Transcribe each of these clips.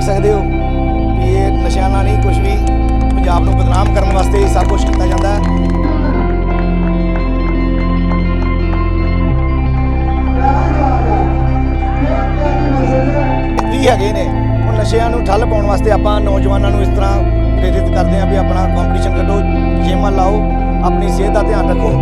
ਦੇਖ ਸਕਦੇ ਹੋ ਕਿ ਇਹ ਨਸ਼ਿਆਂ ਨਾਲ ਨਹੀਂ ਕੁਝ ਵੀ ਪੰਜਾਬ ਨੂੰ ਬਦਨਾਮ ਕਰਨ ਵਾਸਤੇ ਸਭ ਕੁਝ ਕੀਤਾ ਜਾਂਦਾ ਹੈ। ਵੀ ਹੈਗੇ ਨੇ। ਉਹ ਨਸ਼ਿਆਂ ਨੂੰ ਠੱਲ ਪਾਉਣ ਵਾਸਤੇ ਆਪਾਂ ਨੌਜਵਾਨਾਂ ਨੂੰ ਇਸ ਤਰ੍ਹਾਂ ਪ੍ਰੇਰਿਤ ਕਰਦੇ ਹਾਂ ਵੀ ਆਪਣਾ ਕੰਪੀਟੀਸ਼ਨ ਕੱਢੋ, ਗੇਮਾਂ ਲਾਓ, ਆਪਣੀ ਸਿਹਤ ਦਾ ਧਿਆਨ ਰੱਖੋ।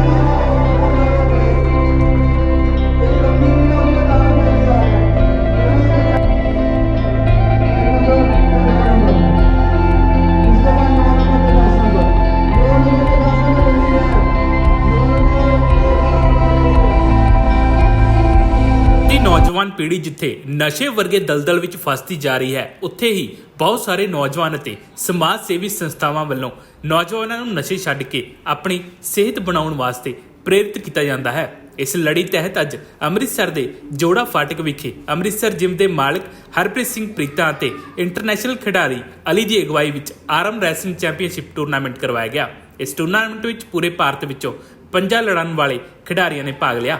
ਨੌਜਵਾਨ ਪੀੜ੍ਹੀ ਜਿੱਥੇ ਨਸ਼ੇ ਵਰਗੇ ਦਲਦਲ ਵਿੱਚ ਫਸਦੀ ਜਾ ਰਹੀ ਹੈ, ਉੱਥੇ ਹੀ ਬਹੁਤ ਸਾਰੇ ਨੌਜਵਾਨ ਅਤੇ ਸਮਾਜ ਸੇਵੀ ਸੰਸਥਾਵਾਂ ਵੱਲੋਂ ਨੌਜਵਾਨਾਂ ਨੂੰ ਨਸ਼ੇ ਛੱਡ ਕੇ ਆਪਣੀ ਸਿਹਤ ਬਣਾਉਣ ਵਾਸਤੇ ਪ੍ਰੇਰਿਤ ਕੀਤਾ ਜਾਂਦਾ ਹੈ। ਇਸ ਲੜੀ ਤਹਿਤ ਅੱਜ ਅੰਮ੍ਰਿਤਸਰ ਦੇ ਜੋੜਾ ਫਾਟਕ ਵਿਖੇ ਅੰਮ੍ਰਿਤਸਰ ਜਿਮ ਦੇ ਮਾਲਕ ਹਰਪ੍ਰੀਤ ਸਿੰਘ ਪ੍ਰੀਤਾ ਅਤੇ ਇੰਟਰਨੈਸ਼ਨਲ ਖਿਡਾਰੀ ਅਲੀ ਦੀ ਅਗਵਾਈ ਵਿੱਚ ਆਰਮ ਰੈਸਲਿੰਗ ਚੈਂਪੀਅਨਸ਼ਿਪ ਟੂਰਨਾਮੈਂਟ ਕਰਵਾਇਆ ਗਿਆ। ਇਸ ਟੂਰਨਾਮੈਂਟ ਵਿੱਚ ਪੂਰੇ ਭਾਰਤ ਵਿੱਚੋਂ ਪੰਜਾਂ ਲੜਨ ਵਾਲੇ ਖਿਡਾਰੀਆਂ ਨੇ ਭਾਗ ਲਿਆ।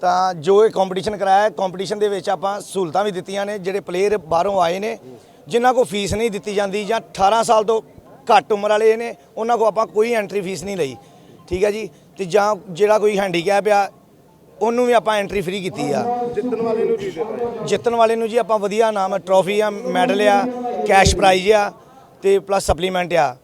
ਤਾਂ ਜੋ ਇਹ ਕੰਪੀਟੀਸ਼ਨ ਕਰਾਇਆ ਕੰਪੀਟੀਸ਼ਨ ਦੇ ਵਿੱਚ ਆਪਾਂ ਸਹੂਲਤਾਂ ਵੀ ਦਿੱਤੀਆਂ ਨੇ ਜਿਹੜੇ ਪਲੇਅਰ ਬਾਹਰੋਂ ਆਏ ਨੇ ਜਿਨ੍ਹਾਂ ਕੋ ਫੀਸ ਨਹੀਂ ਦਿੱਤੀ ਜਾਂਦੀ ਜਾਂ 18 ਸਾਲ ਤੋਂ ਘੱਟ ਉਮਰ ਵਾਲੇ ਨੇ ਉਹਨਾਂ ਕੋ ਆਪਾਂ ਕੋਈ ਐਂਟਰੀ ਫੀਸ ਨਹੀਂ ਲਈ। ਠੀਕ ਹੈ ਜੀ? ਤੇ ਜਾਂ ਜਿਹੜਾ ਕੋਈ ਹੈਂਡੀਕੈਪ ਆ ਉਹਨੂੰ ਵੀ ਆਪਾਂ ਐਂਟਰੀ ਫ੍ਰੀ ਕੀਤੀ ਆ। ਜਿੱਤਣ ਵਾਲੇ ਨੂੰ ਕੀ ਦਿੱਤਾ ਜਿੱਤਣ ਵਾਲੇ ਨੂੰ ਜੀ ਆਪਾਂ ਵਧੀਆ ਨਾਮ ਟਰੋਫੀ ਆ ਮੈਡਲ ਆ ਕੈਸ਼ ਪ੍ਰਾਈਜ਼ ਆ ਤੇ ਪਲੱਸ ਸਪਲੀਮੈਂਟ ਆ।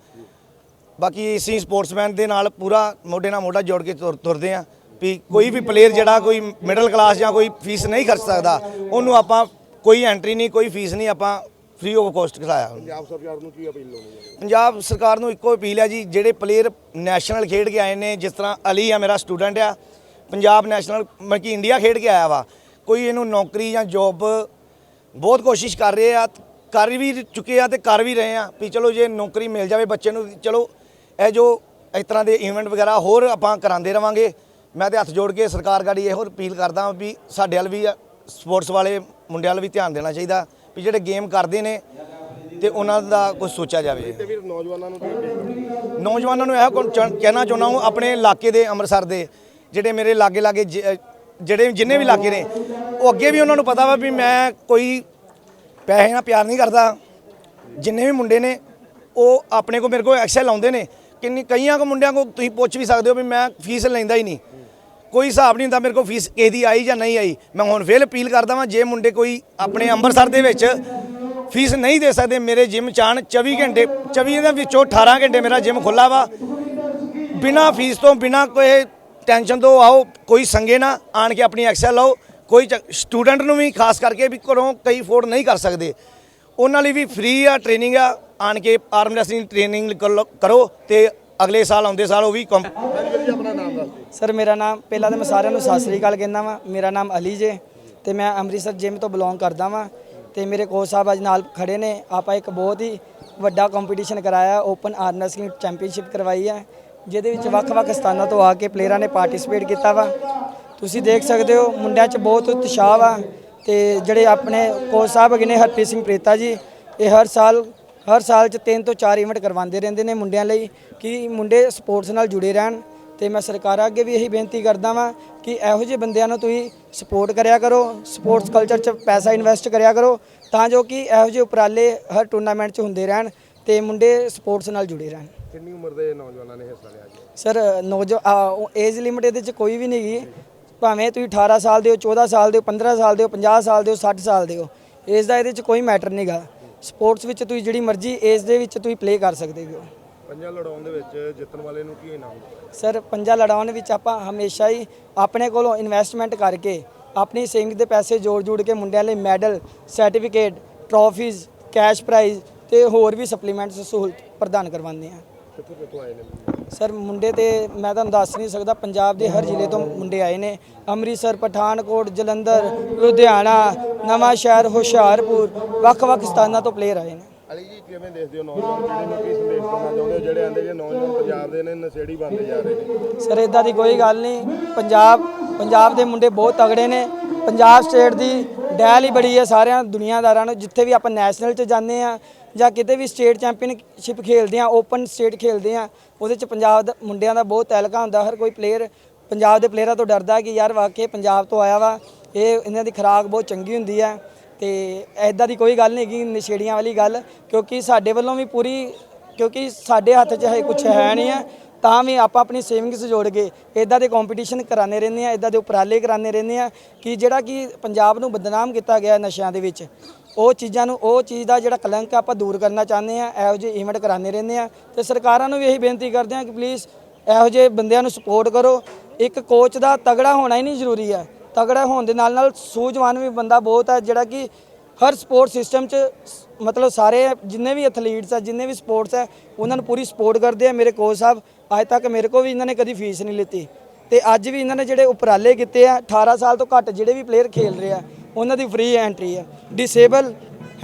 ਬਾਕੀ ਅਸੀਂ ਸਪੋਰਟਸਮੈਨ ਦੇ ਨਾਲ ਪੂਰਾ ਮੋਢੇ ਨਾਲ ਮੋਢਾ ਜੋੜ ਕੇ ਤੁਰ- ਤੁਰਦੇ ਆ। ਵੀ ਕੋਈ ਵੀ ਪਲੇਅਰ ਜਿਹੜਾ ਕੋਈ ਮਿਡਲ ਕਲਾਸ ਜਾਂ ਕੋਈ ਫੀਸ ਨਹੀਂ ਖਰਚ ਸਕਦਾ ਉਹਨੂੰ ਆਪਾਂ ਕੋਈ ਐਂਟਰੀ ਨਹੀਂ ਕੋਈ ਫੀਸ ਨਹੀਂ ਆਪਾਂ ਫ੍ਰੀ ਆਫ ਕੋਸਟ ਕਰਾਇਆ। ਪੰਜਾਬ ਸਰਕਾਰ ਨੂੰ ਕੀ ਅਪੀਲ ਲਾਉਣੀ ਹੈ? ਪੰਜਾਬ ਸਰਕਾਰ ਨੂੰ ਇੱਕੋ ਅਪੀਲ ਹੈ ਜੀ ਜਿਹੜੇ ਪਲੇਅਰ ਨੈਸ਼ਨਲ ਖੇਡ ਕੇ ਆਏ ਨੇ ਜਿਸ ਤਰ੍ਹਾਂ ਅਲੀ ਆ ਮੇਰਾ ਸਟੂਡੈਂਟ ਆ ਪੰਜਾਬ ਨੈਸ਼ਨਲ ਮਤਲਬ ਕਿ ਇੰਡੀਆ ਖੇਡ ਕੇ ਆਇਆ ਵਾ ਕੋਈ ਇਹਨੂੰ ਨੌਕਰੀ ਜਾਂ ਜੌਬ ਬਹੁਤ ਕੋਸ਼ਿਸ਼ ਕਰ ਰਹੇ ਆ ਕਰ ਵੀ ਚੁੱਕੇ ਆ ਤੇ ਕਰ ਵੀ ਰਹੇ ਆ ਵੀ ਚਲੋ ਜੇ ਨੌਕਰੀ ਮਿਲ ਜਾਵੇ ਬੱਚੇ ਨੂੰ ਚਲੋ ਇਹ ਜੋ ਇਸ ਤਰ੍ਹਾਂ ਦੇ ਇਵੈਂਟ ਵਗੈਰਾ ਹੋਰ ਆਪਾਂ ਕਰਾਉਂਦੇ ਰਵਾਂਗੇ ਮੈਂ ਤੇ ਹੱਥ ਜੋੜ ਕੇ ਸਰਕਾਰ ਗਾੜੀ ਇਹੋ ਅਪੀਲ ਕਰਦਾ ਵੀ ਸਾਡੇ ਵੱਲ ਵੀ ਸਪੋਰਟਸ ਵਾਲੇ ਮੁੰਡਿਆਂ ਵੱਲ ਵੀ ਧਿਆਨ ਦੇਣਾ ਚਾਹੀਦਾ ਵੀ ਜਿਹੜੇ ਗੇਮ ਕਰਦੇ ਨੇ ਤੇ ਉਹਨਾਂ ਦਾ ਕੁਝ ਸੋਚਿਆ ਜਾਵੇ। ਤੇ ਵੀਰ ਨੌਜਵਾਨਾਂ ਨੂੰ ਨੌਜਵਾਨਾਂ ਨੂੰ ਇਹ ਕਹਿਣਾ ਚਾਹੁੰਦਾ ਹਾਂ ਆਪਣੇ ਇਲਾਕੇ ਦੇ ਅੰਮ੍ਰਿਤਸਰ ਦੇ ਜਿਹੜੇ ਮੇਰੇ ਲਾਗੇ ਲਾਗੇ ਜਿਹੜੇ ਜਿੰਨੇ ਵੀ ਇਲਾਕੇ ਨੇ ਉਹ ਅੱਗੇ ਵੀ ਉਹਨਾਂ ਨੂੰ ਪਤਾ ਵਾ ਵੀ ਮੈਂ ਕੋਈ ਪੈਸੇ ਨਾਲ ਪਿਆਰ ਨਹੀਂ ਕਰਦਾ। ਜਿੰਨੇ ਵੀ ਮੁੰਡੇ ਨੇ ਉਹ ਆਪਣੇ ਕੋ ਮੇਰੇ ਕੋ ਐਕਸਲ ਲਾਉਂਦੇ ਨੇ। ਕਿੰਨੀ ਕਈਆਂ ਕੋ ਮੁੰਡਿਆਂ ਕੋ ਤੁਸੀਂ ਪੁੱਛ ਵੀ ਸਕਦੇ ਹੋ ਵੀ ਮੈਂ ਫੀਸ ਲੈਂਦਾ ਹੀ ਨਹੀਂ। ਕੋਈ ਹਿਸਾਬ ਨਹੀਂ ਹੁੰਦਾ ਮੇਰੇ ਕੋਲ ਫੀਸ ਕਿਸੇ ਦੀ ਆਈ ਜਾਂ ਨਹੀਂ ਆਈ। ਮੈਂ ਹੁਣ ਫੇਰ ਅਪੀਲ ਕਰਦਾ ਵਾਂ, ਜੇ ਮੁੰਡੇ ਕੋਈ ਆਪਣੇ ਅੰਮ੍ਰਿਤਸਰ ਦੇ ਵਿੱਚ ਫੀਸ ਨਹੀਂ ਦੇ ਸਕਦੇ, ਮੇਰੇ ਜਿਮ ਚਾਣ 24 ਘੰਟੇ 24 ਦੇ ਵਿੱਚੋਂ 18 ਘੰਟੇ ਮੇਰਾ ਜਿਮ ਖੁੱਲਾ ਵਾ। ਬਿਨਾ ਫੀਸ ਤੋਂ, ਬਿਨਾ ਕੋਈ ਟੈਨਸ਼ਨ ਤੋਂ ਆਓ, ਕੋਈ ਸੰਗੇ ਨਾ ਆਣ ਕੇ ਆਪਣੀ ਐਕਸਲ ਲਾਓ। ਕੋਈ ਸਟੂਡੈਂਟ ਨੂੰ ਵੀ ਖਾਸ ਕਰਕੇ ਵੀ ਘਰੋਂ ਕਈ ਅਫੋਰਡ ਨਹੀਂ ਕਰ ਸਕਦੇ। ਉਹਨਾਂ ਲਈ ਵੀ ਫ੍ਰੀ ਆ, ਟ੍ਰੇਨਿੰਗ ਆ, ਆਣ ਕੇ ਆਰਮ ਰੈਸਲਿੰਗ ਟ੍ਰੇਨਿੰਗ ਕਰੋ ਤੇ ਅਗਲੇ ਸਾਲ ਆਉਂਦੇ ਸਾਲ ਉਹ ਵੀ ਕੰਪ ਸਰ, ਮੇਰਾ ਨਾਮ ਪਹਿਲਾਂ ਤਾਂ ਮੈਂ ਸਾਰਿਆਂ ਨੂੰ ਸਤਿ ਸ੍ਰੀ ਅਕਾਲ ਕਹਿੰਦਾ ਵਾਂ। ਮੇਰਾ ਨਾਮ ਅਲੀ ਜੇ ਤੇ ਮੈਂ ਅੰਮ੍ਰਿਤਸਰ ਜਿਮ ਤੋਂ ਬਿਲੋਂਗ ਕਰਦਾ ਵਾਂ ਤੇ ਮੇਰੇ ਕੋਚ ਸਾਹਿਬ ਅੱਜ ਨਾਲ ਖੜੇ ਨੇ। ਆਪਾਂ ਇੱਕ ਬਹੁਤ ਹੀ ਵੱਡਾ ਕੰਪੀਟੀਸ਼ਨ ਕਰਾਇਆ ਓਪਨ ਆਰਮ ਰੈਸਲਿੰਗ ਚੈਂਪੀਅਨਸ਼ਿਪ ਕਰਵਾਈ ਹੈ ਜਿਹਦੇ ਵਿੱਚ ਵੱਖ-ਵੱਖ ਸਥਾਨਾਂ ਤੋਂ ਆ ਕੇ ਪਲੇਅਰਾਂ ਨੇ ਪਾਰਟਿਸਿਪੇਟ ਕੀਤਾ ਵਾ। ਤੁਸੀਂ ਦੇਖ ਸਕਦੇ ਹੋ, ਮੁੰਡਿਆਂ 'ਚ ਬਹੁਤ ਉਤਸ਼ਾਹ ਵਾ ਤੇ ਜਿਹੜੇ ਆਪਣੇ ਕੋਚ ਸਾਹਿਬ ਹੈਗੇ ਨੇ, ਹਰਪ੍ਰੀਤ ਸਿੰਘ ਪ੍ਰੇਤਾ ਜੀ, ਇਹ ਹਰ ਸਾਲ ਹਰ ਸਾਲ 'ਚ ਤਿੰਨ ਤੋਂ ਚਾਰ ਇਵੈਂਟ ਕਰਵਾਉਂਦੇ ਰਹਿੰਦੇ ਨੇ ਮੁੰਡਿਆਂ ਲਈ ਕਿ ਮੁੰਡੇ ਸਪੋਰਟਸ ਨਾਲ ਜੁੜੇ ਰਹਿਣ। ਤੇ ਮੈਂ ਸਰਕਾਰਾਂ ਅੱਗੇ ਵੀ ਇਹੀ ਬੇਨਤੀ ਕਰਦਾ ਵਾਂ ਕਿ ਇਹੋ ਜਿਹੇ ਬੰਦਿਆਂ ਨੂੰ ਤੁਸੀਂ ਸਪੋਰਟ ਕਰਿਆ ਕਰੋ ਸਪੋਰਟਸ ਕਲਚਰ 'ਚ ਪੈਸਾ ਇਨਵੈਸਟ ਕਰਿਆ ਕਰੋ ਤਾਂ ਜੋ ਕਿ ਇਹੋ ਜਿਹੇ ਉਪਰਾਲੇ ਹਰ ਟੂਰਨਾਮੈਂਟ 'ਚ ਹੁੰਦੇ ਰਹਿਣ ਤੇ ਮੁੰਡੇ ਸਪੋਰਟਸ ਨਾਲ ਜੁੜੇ ਰਹਿਣ। ਕਿੰਨੀ ਉਮਰ ਦੇ ਨੌਜਵਾਨਾਂ ਨੇ ਹਿੱਸਾ ਲਿਆ ਜੀ ਸਰ ਨੌਜਵਾਨ ਏਜ ਲਿਮਿਟ ਇਹਦੇ 'ਚ ਕੋਈ ਵੀ ਨਹੀਂ ਗੀ। ਭਾਵੇਂ ਤੁਸੀਂ 18 ਸਾਲ ਦੇ ਹੋ 14 ਸਾਲ ਦੇ ਹੋ 15 ਸਾਲ ਦੇ ਹੋ 50 ਸਾਲ ਦੇ ਹੋ 60 ਸਾਲ ਦੇ ਹੋ ਏਜ ਦਾ ਇਹਦੇ 'ਚ ਕੋਈ ਮੈਟਰ ਨਹੀਂਗਾ ਸਪੋਰਟਸ ਵਿੱਚ ਤੁਸੀਂ ਜਿਹੜੀ ਮਰਜ਼ੀ ਏਜ ਦੇ ਵਿੱਚ ਤੁਸੀਂ ਪਲੇ ਕਰ ਸਕਦੇ ਹੋ। ਪੰਜਾਂ ਲੜਾਉਣ ਦੇ ਵਿੱਚ ਜਿੱਤਣ ਵਾਲੇ ਨੂੰ ਕੀ ਇਨਾਮ? ਸਰ ਪੰਜਾ ਲੜਾਉਣ ਵਿੱਚ ਆਪਾਂ ਹਮੇਸ਼ਾ ਹੀ ਆਪਣੇ ਕੋਲੋਂ ਇਨਵੈਸਟਮੈਂਟ ਕਰਕੇ ਆਪਣੀ ਸੇਵਿੰਗ ਦੇ ਪੈਸੇ ਜੋੜ ਜੋੜ ਕੇ ਮੁੰਡਿਆਂ ਲਈ medal certificate trophies cash prize ਤੇ ਹੋਰ ਵੀ ਸਪਲੀਮੈਂਟਸ ਸਹੂਲਤ ਪ੍ਰਦਾਨ ਕਰਵਾਉਂਦੇ ਆ ਕਿੱਥੋਂ ਕਿੱਥੋਂ ਆਏ ਨੇ ਸਰ ਮੁੰਡੇ ਤੇ ਮੈਂ ਤੁਹਾਨੂੰ ਦੱਸ ਨਹੀਂ ਸਕਦਾ ਪੰਜਾਬ ਦੇ ਹਰ ਜ਼ਿਲ੍ਹੇ ਤੋਂ ਮੁੰਡੇ ਆਏ ਨੇ। ਅੰਮ੍ਰਿਤਸਰ ਪਠਾਨਕੋਟ ਜਲੰਧਰ ਲੁਧਿਆਣਾ ਨਵਾਂ ਸ਼ਹਿਰ ਹੁਸ਼ਿਆਰਪੁਰ ਵੱਖ-ਵੱਖ ਸਥਾਨਾਂ ਤੋਂ ਪਲੇਅਰ ਆਏ ਨੇ। ਅਲੀ ਜੀ ਕਿਵੇਂ ਦੇਖਦੇ ਹੋ ਨੌਜਵਾਨ ਪੀੜ੍ਹੀ ਨੂੰ ਕੀ ਸੰਦੇਸ਼ ਦੇਣਾ ਚਾਹੁੰਦੇ ਹੋ? ਜਿਹੜੇ ਆਂਦੇ ਜੇ ਨੌਜਵਾਨ ਪੰਜਾਬ ਦੇ ਨੇ ਨਸ਼ੇੜੀ ਬਣਦੇ ਜਾ ਰਹੇ ਨੇ। ਸਰ ਇਦਾਂ ਦੀ ਕੋਈ ਗੱਲ ਨਹੀਂ। ਪੰਜਾਬ ਪੰਜਾਬ ਦੇ ਮੁੰਡੇ ਬਹੁਤ ਤਗੜੇ ਨੇ। ਪੰਜਾਬ ਸਟੇਟ ਦੀ ਡੈਲ ਹੀ ਬੜੀ ਹੈ ਸਾਰਿਆਂ ਦੁਨੀਆਦਾਰਾਂ ਨੂੰ, ਜਿੱਥੇ ਵੀ ਆਪਾਂ ਨੈਸ਼ਨਲ 'ਚ ਜਾਂਦੇ ਆ ਜਾਂ ਕਿਤੇ ਵੀ ਸਟੇਟ ਚੈਂਪੀਅਨਸ਼ਿਪ ਖੇਡਦੇ ਆ ਓਪਨ ਸਟੇਟ ਖੇਲਦੇ ਆ, ਉਹਦੇ 'ਚ ਪੰਜਾਬ ਦਾ, ਮੁੰਡਿਆਂ ਦਾ ਬਹੁਤ ਤਹਿਲਕਾ ਹੁੰਦਾ, ਹਰ ਕੋਈ ਪਲੇਅਰ ਪੰਜਾਬ ਦੇ ਪਲੇਅਰਾਂ ਤੋਂ ਡਰਦਾ ਕਿ ਯਾਰ ਵਾਕਈ ਪੰਜਾਬ ਤੋਂ ਆਇਆ ਵਾ, ਇਹ ਇਹਨਾਂ ਦੀ ਖੁਰਾਕ ਬਹੁਤ ਚੰਗੀ ਹੁੰਦੀ ਹੈ ਤੇ ਐਦਾਂ ਦੀ ਕੋਈ ਗੱਲ ਨਹੀਂ ਹੈਗੀ, ਨਸ਼ੇੜੀਆਂ ਵਾਲੀ ਗੱਲ, ਕਿਉਂਕਿ ਸਾਡੇ ਵੱਲੋਂ ਵੀ ਪੂਰੀ, ਕਿਉਂਕਿ ਸਾਡੇ ਹੱਥ 'ਚ ਹੈ ਕੁਝ ਹੈ ਨਹੀਂ ਹੈ ਤਾਂ ਵੀ ਆਪਾਂ ਆਪਣੀ ਸੇਵਿੰਗਸ ਜੋੜ ਕੇ ਇਦਾਂ ਦੇ ਕੰਪੀਟੀਸ਼ਨ ਕਰਾਣੇ ਰਹਿੰਦੇ ਆ ਇਦਾਂ ਦੇ ਉਪਰਾਲੇ ਕਰਾਣੇ ਰਹਿੰਦੇ ਆ ਕਿ ਜਿਹੜਾ ਕਿ ਪੰਜਾਬ ਨੂੰ ਬਦਨਾਮ ਕੀਤਾ ਗਿਆ ਨਸ਼ਿਆਂ ਦੇ ਵਿੱਚ, ਉਹ ਚੀਜ਼ਾਂ ਨੂੰ, ਉਹ ਚੀਜ਼ ਦਾ ਜਿਹੜਾ ਕਲੰਕ ਆ ਆਪਾਂ ਦੂਰ ਕਰਨਾ ਚਾਹੁੰਦੇ ਆ ਇਹੋ ਜਿਹੇ ਇਵੈਂਟ ਕਰਾਣੇ ਰਹਿੰਦੇ ਆ ਤੇ ਸਰਕਾਰਾਂ ਨੂੰ ਵੀ ਇਹੀ ਬੇਨਤੀ ਕਰਦੇ ਆ ਕਿ ਪਲੀਜ਼ ਇਹੋ ਜਿਹੇ ਬੰਦਿਆਂ ਨੂੰ ਸਪੋਰਟ ਕਰੋ। ਇੱਕ ਕੋਚ ਦਾ ਤਗੜਾ ਹੋਣਾ ਹੀ ਨਹੀਂ ਜ਼ਰੂਰੀ ਹੈ। ਤਗੜਾ ਹੋਣ ਦੇ ਨਾਲ ਨਾਲ ਸੂਝਵਾਨ ਵੀ ਬੰਦਾ ਬਹੁਤ ਹੈ ਜਿਹੜਾ ਕਿ ਹਰ ਸਪੋਰਟ ਸਿਸਟਮ 'ਚ ਮਤਲਬ ਸਾਰੇ ਜਿੰਨੇ ਵੀ ਐਥਲੀਟਸ ਆ, ਜਿੰਨੇ ਵੀ ਸਪੋਰਟਸ ਹੈ ਉਹਨਾਂ ਨੂੰ ਪੂਰੀ ਸਪੋਰਟ ਕਰਦੇ ਆ। ਮੇਰੇ ਕੋਚ ਸਾਹਿਬ, ਅੱਜ ਤੱਕ ਮੇਰੇ ਕੋਲ ਵੀ ਇਹਨਾਂ ਨੇ ਕਦੀ ਫੀਸ ਨਹੀਂ ਲਿੱਤੀ। ਤੇ ਅੱਜ ਵੀ ਇਹਨਾਂ ਨੇ ਜਿਹੜੇ ਉਪਰਾਲੇ ਕੀਤੇ ਆ 18 ਸਾਲ ਤੋਂ ਘੱਟ ਜਿਹੜੇ ਵੀ ਪਲੇਅਰ ਖੇਲ ਰਹੇ ਆ, ਉਹਨਾਂ ਦੀ ਫ੍ਰੀ ਐਂਟਰੀ ਹੈ ਡਿਸੇਬਲ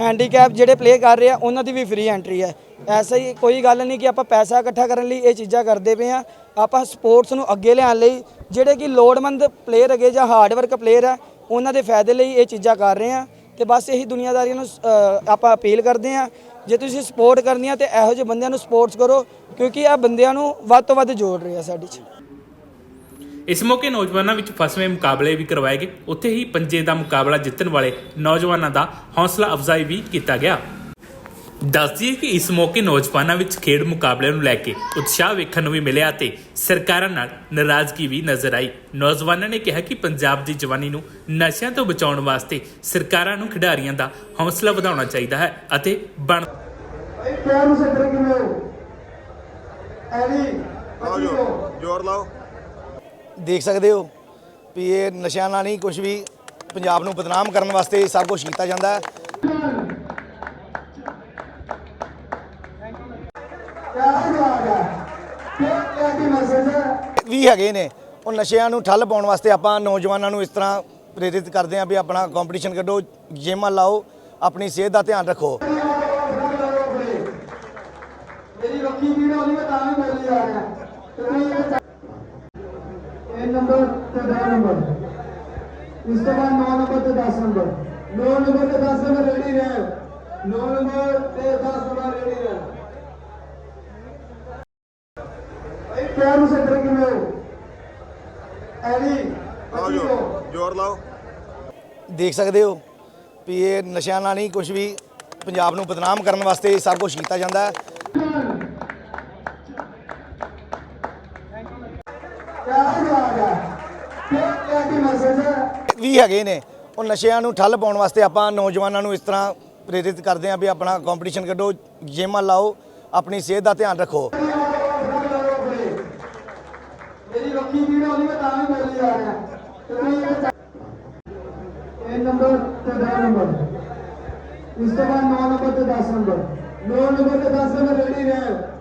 ਹੈਂਡੀਕੈਪ ਜਿਹੜੇ ਪਲੇ ਕਰ ਰਹੇ ਆ, ਉਹਨਾਂ ਦੀ ਵੀ ਫ੍ਰੀ ਐਂਟਰੀ ਹੈ ਐਸਾ ਹੀ ਕੋਈ ਗੱਲ ਨਹੀਂ ਕਿ ਆਪਾਂ ਪੈਸਾ ਇਕੱਠਾ ਕਰਨ ਲਈ ਇਹ ਚੀਜ਼ਾਂ ਕਰਦੇ ਪਏ ਆ। ਆਪਾਂ ਸਪੋਰਟਸ ਨੂੰ ਅੱਗੇ ਲਿਆਉਣ ਲਈ ਜਿਹੜੇ ਕਿ ਲੋੜਮੰਦ ਪਲੇਅਰ ਹੈਗੇ ਜਾਂ ਹਾਰਡਵਰਕ ਪਲੇਅਰ ਆ, ਉਹਨਾਂ ਦੇ ਫਾਇਦੇ ਲਈ ਇਹ ਚੀਜ਼ਾਂ ਕਰ ਰਹੇ ਆ। ਤੇ ਬਸ ਇਹੀ ਦੁਨੀਆਦਾਰੀਆਂ ਨੂੰ ਆਪਾਂ ਅਪੀਲ ਕਰਦੇ ਆ ਜੇ ਤੁਸੀਂ ਸਪੋਰਟ ਕਰਨੀ ਆ ਤੇ ਇਹੋ ਜਿਹੇ ਬੰਦਿਆਂ ਨੂੰ ਸਪੋਰਟਸ ਕਰੋ, ਕਿਉਂਕਿ ਇਹ ਬੰਦਿਆਂ ਨੂੰ ਵੱਧ ਤੋਂ ਵੱਧ ਜੋੜ ਰਹੇ ਆ ਸਾਡੀ 'ਚ। ਇਸ ਮੌਕੇ ਨੌਜਵਾਨਾਂ ਵਿੱਚ ਫਸਵੇਂ ਮੁਕਾਬਲੇ ਵੀ ਕਰਵਾਏ ਗਏ। ਉੱਥੇ ਹੀ ਪੰਜੇ ਦਾ ਮੁਕਾਬਲਾ ਜਿੱਤਣ ਵਾਲੇ ਨੌਜਵਾਨਾਂ ਦਾ ਹੌਸਲਾ ਅਫਜ਼ਾਈ ਵੀ ਕੀਤਾ ਗਿਆ। ਦੱਸ ਦਈਏ ਕਿ ਇਸ ਮੌਕੇ ਨੌਜਵਾਨਾਂ ਵਿੱਚ ਖੇਡ ਮੁਕਾਬਲੇ ਨੂੰ ਲੈ ਕੇ ਉਤਸ਼ਾਹ ਵੇਖਣ ਨੂੰ ਵੀ ਮਿਲਿਆ ਤੇ ਸਰਕਾਰਾਂ ਨਾਲ ਨਾਰਾਜ਼ਗੀ ਵੀ ਨਜ਼ਰ ਆਈ। ਨੌਜਵਾਨਾਂ ਨੇ ਕਿਹਾ ਕਿ ਪੰਜਾਬ ਦੀ ਜਵਾਨੀ ਨੂੰ ਨਸ਼ਿਆਂ ਤੋਂ ਬਚਾਉਣ ਵਾਸਤੇ ਸਰਕਾਰਾਂ ਨੂੰ ਖਿਡਾਰੀਆਂ ਦਾ ਹੌਸਲਾ ਵਧਾਉਣਾ ਚਾਹੀਦਾ ਹੈ ਅਤੇ ਬਣ ਪੈਰ ਨੂੰ ਸੈਂਟਰ ਕਿਵੇਂ ਐਲੀ ਆਓ ਜੋ ਜ਼ੋਰ ਲਾਓ। ਦੇਖ ਸਕਦੇ ਹੋ ਵੀ ਇਹ ਨਸ਼ਿਆਂ ਨਾਲ ਨਹੀਂ ਕੁਝ ਵੀ ਪੰਜਾਬ ਨੂੰ ਬਦਨਾਮ ਕਰਨ ਵਾਸਤੇ ਸਭ ਕੁਝ ਕੀਤਾ ਜਾਂਦਾ ਹੈ ਕਿਆ ਜਵਾਬ ਹੈ ਕਿ ਕਿਆ ਕੀ ਮੈਸੇਜ ਹੈ ਵੀ ਹੈਗੇ ਨੇ। ਉਹ ਨਸ਼ਿਆਂ ਨੂੰ ਠੱਲ ਪਾਉਣ ਵਾਸਤੇ ਆਪਾਂ ਨੌਜਵਾਨਾਂ ਨੂੰ ਇਸ ਤਰ੍ਹਾਂ ਪ੍ਰੇਰਿਤ ਕਰਦੇ ਹਾਂ ਵੀ ਆਪਣਾ ਕੰਪੀਟੀਸ਼ਨ ਕੱਢੋ, ਗੇਮਾਂ ਲਾਓ, ਆਪਣੀ ਸਿਹਤ ਦਾ ਧਿਆਨ ਰੱਖੋ। ਮੇਰੀ ਰੱਖੀ ਵੀਡੀਓ ਨਹੀਂ ਮੈਂ ਤਾਂ ਵੀ ਬੋਲੀ ਜਾ ਰਿਹਾ। ਇਹ ਨੰਬਰ ਤੇ 10 ਨੰਬਰ ਇਸ ਤੋਂ ਬਾਅਦ 9 ਨੰਬਰ ਤੇ 10 ਨੰਬਰ। 9 ਨੰਬਰ ਤੇ 10 ਨੰਬਰ ਰੈਡੀ ਰਹਿ। 9 ਨੰਬਰ ਤੇ 10 ਨੰਬਰ ਰੈਡੀ ਰਹਿ। ਆਓ ਜੋ ਜ਼ੋਰ ਲਾਓ। ਦੇਖ ਸਕਦੇ ਹੋ ਵੀ ਇਹ ਨਸ਼ਿਆਂ ਨਾਲ ਨਹੀਂ ਕੁਝ ਵੀ ਪੰਜਾਬ ਨੂੰ ਬਦਨਾਮ ਕਰਨ ਵਾਸਤੇ ਸਭ ਕੁਝ ਕੀਤਾ ਜਾਂਦਾ ਹੈ। ਕਿਆ ਜਵਾਬ ਹੈ। ਕਿ ਕਿਆ ਕੀ ਮੈਸੇਜ ਹੈ। ਵੀ ਹੈਗੇ ਨੇ। ਉਹ ਨਸ਼ਿਆਂ ਨੂੰ ਠੱਲ ਪਾਉਣ ਵਾਸਤੇ ਆਪਾਂ ਨੌਜਵਾਨਾਂ ਨੂੰ ਇਸ ਤਰ੍ਹਾਂ ਪ੍ਰੇਰਿਤ ਕਰਦੇ ਹਾਂ ਵੀ ਆਪਣਾ ਕੰਪੀਟੀਸ਼ਨ ਕੱਢੋ ਗੇਮਾਂ ਲਾਓ ਆਪਣੀ ਸਿਹਤ ਦਾ ਧਿਆਨ ਰੱਖੋ। ਮੇਰੀ ਰੱਖੀ ਵੀਡੀਓ ਨਹੀਂ ਮੈਂ ਤਾਂ ਵੀ ਬੋਲੀ ਜਾ ਰਿਹਾ ਤੇ ਤੁਸੀਂ ਇਹ ਚ- ਇਹ ਨੰਬਰ ਤੇ 10 ਨੰਬਰ ਇਸ ਤੋਂ ਬਾਅਦ 9 ਨੰਬਰ ਤੇ 10 ਨੰਬਰ 9 ਨੰਬਰ ਤੇ 10 ਨੰਬਰ ਰੈਡੀ ਰਹਿ